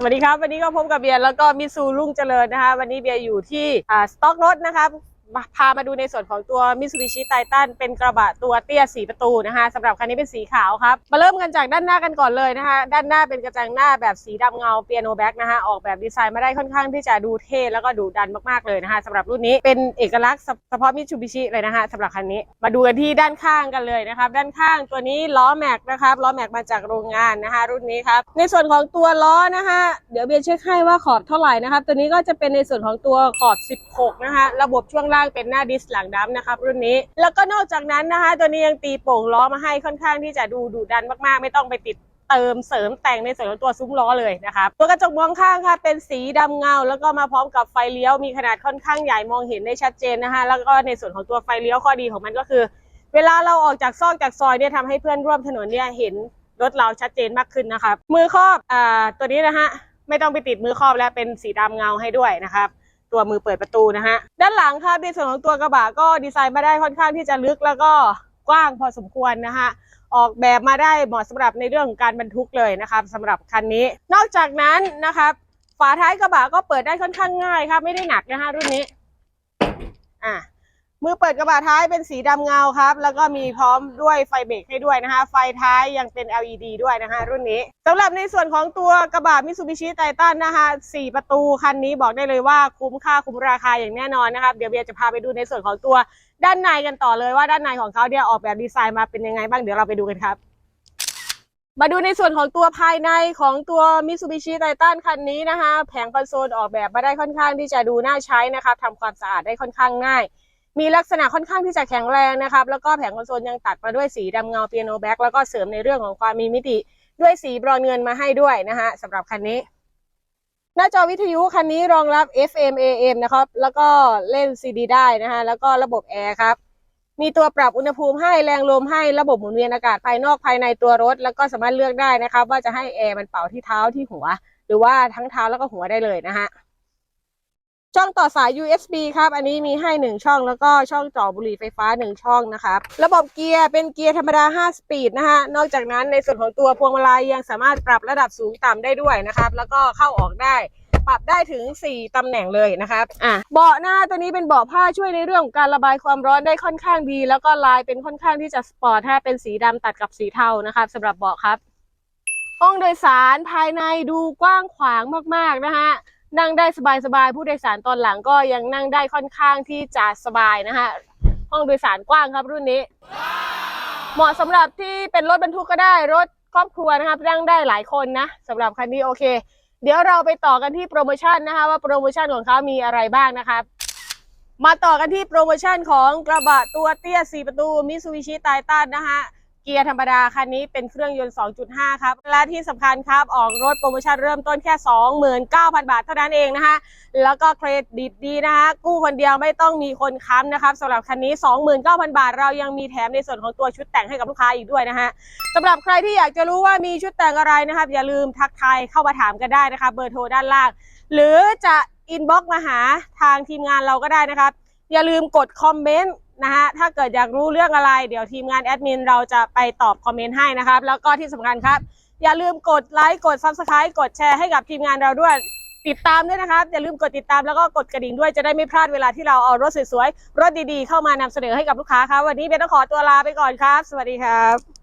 สวัสดีครับ วันนี้ก็พบกับเบียร์แล้วก็มิซูรุ่งเจริญนะคะ วันนี้เบียร์อยู่ที่อ่าสต็อกรถนะคะ พามาดูในส่วนของตัวมิ t ูบิชิไททันเป็นกระบะตัวเตี้ยสีประตูนะคะสำหรับคันนี้เป็นสีขาวครับ มาเริ่มกันจากด้านหน้ากันก่อนเลยนะคะ ด้านหน้าเป็นกระจังหน้าแบบสีดำเงาเปียโนแบ็กนะคะออกแบบดีไซน์มาได้ค่อนข้างที่จะดูเท่แล้วก็ดูดันมากๆเลยนะคะสำหรับรุ่นนี้เป็นเอกลักษณ์เฉพาะมิ t ูบิชิเลยนะคะสำหรับคันนี้ มาดูกันที่ด้านข้างกันเลยนะครับ ด้านข้างตัวนี้ล้อแม็กนะครับล้อแม็กมาจากโรงงานนะคะรุ่นนี้ครับในส่วนของตัวล้อนะคะเดี๋ยวเบียร์เช็คให้ว่าขอบเท่าไหร่นะครับตัวนี้ก็จะเป็นในส่วนของตัวขอบ 16 นะคะระบบช่วงล่างเป็นหน้าดิสหลังดัมนะครับรุ่นนี้ แล้วก็นอกจากนั้นนะคะ ตัวนี้ยังตีโป่งล้อมาให้ค่อนข้างที่จะดูดุดันมากๆ ไม่ต้องไปติดเติมเสริมแต่งในส่วนของตัวซุ้มล้อเลยนะครับตัวกระจกมองข้างค่ะเป็นสีดำเงา แล้วก็มาพร้อมกับไฟเลี้ยวมีขนาดค่อนข้างใหญ่มองเห็นได้ชัดเจนนะคะ แล้วก็ในส่วนของตัวไฟเลี้ยวข้อดีของมันก็คือ เวลาเราออกจากซอกจากซอยเนี่ยทำให้เพื่อนร่วมถนนเนี่ยเห็นรถเราชัดเจนมากขึ้นนะครับมือครอบอ่าตัวนี้นะฮะไม่ต้องไปติดมือครอบแล้วเป็นสีดำเงาให้ด้วยนะครับ ตัวมือเปิดประตูนะฮะ ด้านหลังครับในส่วนของตัวกระบะก็ดีไซน์มาได้ค่อนข้างที่จะลึกแล้วก็กว้างพอสมควรนะฮะออกแบบมาได้เหมาะสำหรับในเรื่องของการบรรทุกเลยนะครับสำหรับคันนี้ นอกจากนั้นนะครับฝาท้ายกระบะก็เปิดได้ค่อนข้างง่ายครับไม่ได้หนักนะฮะรุ่นนี้ อะ มือเปิดกระบะท้ายเป็นสีดำเงาครับ แล้วก็มีพร้อมด้วยไฟเบรกให้ด้วยนะคะ ไฟท้ายยังเป็น LED ด้วยนะคะรุ่นนี้สำหรับในส่วนของตัวกระบะมิ t ซูบิชิไททันนะคะสี่ประตูคันนี้บอกได้เลยว่าคุ้มค่าคุ้มราคาอย่างแน่นอนนะครับ เดี๋ยวเบียร์จะพาไปดูในส่วนของตัวด้านในกันต่อเลยว่าด้านในของเขาเนี่ยออกแบบดีไซน์มาเป็นยังไงบ้างเดี๋ยวเราไปดูกันครับมาดูในส่วนของตัวภายในของตัว Mitsubishi Titan คันนี้นะคะ แผงคอนโซลออกแบบมาได้ค่อนข้างที่จะดูน่าใช้นะครับทำความสะอาดได้ค่อนข้างง่าย มีลักษณะค่อนข้างที่จะแข็งแรงนะครับ แล้วก็แผงคอนโซลยังตัดมาด้วยสีดำเงาเปียโนแบ็กแล้วก็เสริมในเรื่องของความมีมิติด้วยสีบรอนเงินมาให้ด้วยนะฮะสำหรับคันนี้ หน้าจอวิทยุคันนี้รองรับ FM AM นะครับ แล้วก็เล่น CD ได้นะฮะแล้วก็ระบบแอร์ครับมีตัวปรับอุณหภูมิให้แรงลมให้ระบบหมุนเวียนอากาศภายนอกภายในตัวรถ แล้วก็สามารถเลือกได้นะครับ ว่าจะให้แอร์มันเป่าที่เท้าที่หัว หรือว่าทั้งเท้าแล้วก็หัวได้เลยนะฮะ ช่องต่อสาย USB ครับ อันนี้มีให้หนึ่งช่องแล้วก็ช่องจ่อบุหรี่ไฟฟ้าหนึ่งช่องนะครับ ระบบเกียร์เป็นเกียร์ธรรมดา 5 สปีดนะฮะ นอกจากนั้นในส่วนของตัวพวงมาลัยยังสามารถปรับระดับสูงต่ำได้ด้วยนะครับ แล้วก็เข้าออกได้ ปรับได้ถึง 4 ตำแหน่งเลยนะครับ อะ เบาะหน้าตัวนี้เป็นเบาะผ้าช่วยในเรื่องของการระบายความร้อนได้ค่อนข้างดี แล้วก็ลายเป็นค่อนข้างที่จะสปอร์ตถ้าเป็นสีดำตัดกับสีเทานะครับสำหรับเบาะครับ ห้องโดยสารภายในดูกว้างขวางมากๆนะฮะ นั่งได้สบายๆผู้โดยสารตอนหลังก็ยังนั่งได้ค่อนข้างที่จะสบายนะฮะห้องโดยสารกว้างครับรุ่นนี้ เหมาะสำหรับที่เป็นรถบรรทุกก็ได้รถครอบครัวนะครับนั่งได้หลายคนนะสำหรับคันนี้โอเค เดี๋ยวเราไปต่อกันที่โปรโมชั่นนะคะว่าโปรโมชั่นของเขามีอะไรบ้างนะครับมาต่อกันที่โปรโมชั่นของกระบะตัวเตี้ย 4 ประตู Mitsubishi Titan นะคะ เกียร์ธรรมดาคันนี้เป็นเครื่องยนต์ 2.5 ครับ และที่สำคัญครับ ออกรถโปรโมชั่นเริ่มต้นแค่ 29,000 บาทเท่านั้นเองนะคะ แล้วก็เครดิตดีนะคะ กู้คนเดียวไม่ต้องมีคนค้ำนะครับสำหรับคันนี้ 29,000 บาท เรายังมีแถมในส่วนของตัวชุดแต่งให้กับลูกค้าอีกด้วยนะฮะสำหรับใครที่อยากจะรู้ว่ามีชุดแต่งอะไรนะครับ อย่าลืมทักทายเข้ามาถามกันได้นะครับเบอร์โทรด้านล่าง หรือจะอินบ็อกมาหาทางทีมงานเราก็ได้นะครับอย่าลืมกดคอมเมนต์ นะคะถ้าเกิดอยากรู้เรื่องอะไร เดี๋ยวทีมงานแอดมินเราจะไปตอบคอมเมนต์ให้นะครับ แล้วก็ที่สำคัญครับ อย่าลืมกดไลค์กด Subscribe กดแชร์ให้กับทีมงานเราด้วย ติดตามด้วยนะครับ อย่าลืมกดติดตามแล้วก็กดกระดิ่งด้วยจะได้ไม่พลาดเวลาที่เราเอารถสวยๆรถดีๆเข้ามานำเสนอให้กับลูกค้าครับวันนี้เบนต้องขอตัวลาไปก่อนครับ สวัสดีครับ